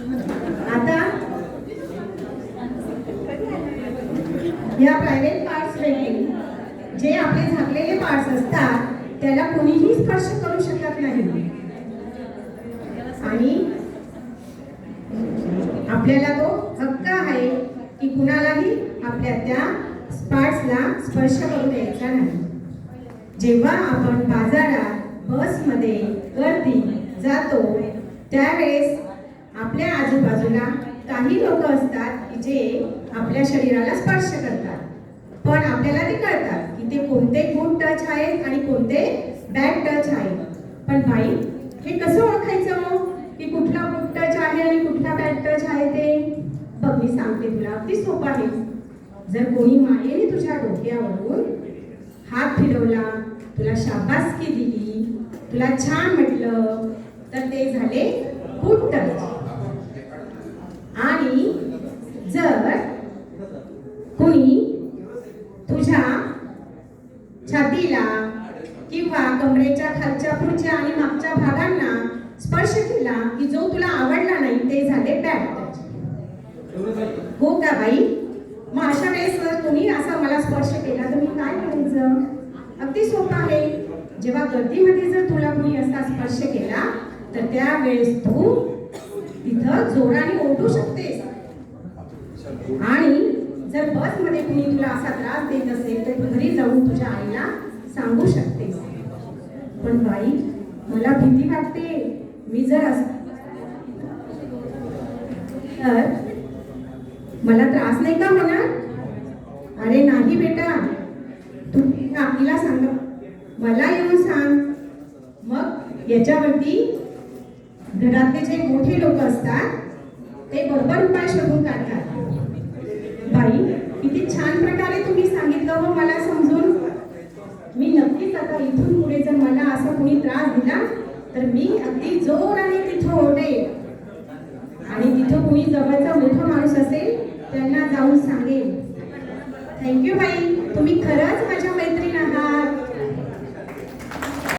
आता या private parts पैकी जे आपले झाकलेले पार्ट्स असतात त्याला कोणीही स्पर्श करू शकत नाही. आणि आपल्याला तो हक्क आहे की कुणालाही आपल्या त्या पार्ट्सला स्पर्श करू द्यायचा नाही. जेव्हा आपण बाजारात बसमध्ये गर्दी जातो त्यावेळेस आपल्या बाजूला काही लोक असतात की जे आपल्या शरीराला स्पर्श करतात. पण आपल्याला ते कळतात की ते कोणते गुड टच आहेत आणि कोणते बॅड टच आहेत. पण बाई हे कसं ओळखायचं मग? की कुठला गुड टच आहे आणि कुठला बॅड टच आहे ते? बघ मी सांगते तुला. अगदी सोपं आहे. जर कोणी मायेने तुझ्या डोक्यावरून हात फिरवला तुला शाबासकी दिली तुला छान म्हटलं तर ते झाले गुड टच. आणि जर कुणी तुझ्या छातीला किंवा कमरेच्या खालच्या पुढच्या आणि मागच्या भागांना स्पर्श केला की जो तुला आवडला नाही ते झाले बॅड टच हो का बाई? मग अशा वेळेस जर तुम्ही असा मला स्पर्श केला तर मी काय करायचं? अगदी सोपं आहे. जेव्हा गर्दीमध्ये जर तुला कोणी असा स्पर्श केला तर त्यावेळेस तू तिथं जोराने ओढू शकतेस. आणि जर बसमध्ये कुणी तुला असा त्रास देत असेल तर घरी जाऊन तुझ्या आईला सांगू शकतेस. पण बाई मला भीती वाटते. मी जर अस तर मला त्रास नाही का होणार? अरे नाही बेटा. तू काकीला सांग. मला येऊन सांग. मग याच्यावरती घरातले जे मोठे लोक असतात ते बरोबर उपाय शोधून काढतात बाई किती छान प्रकारे तुम्ही मग हो मला समजून मी नक्कीच आता इथून पुढे जर मला असा कोणी त्रास दिला तर मी अगदी जोराने तिथं होते आणि तिथं कुणी जवळचा मोठा माणूस असेल त्यांना जाऊन सांगेल थँक्यू बाई. तुम्ही खरंच माझ्या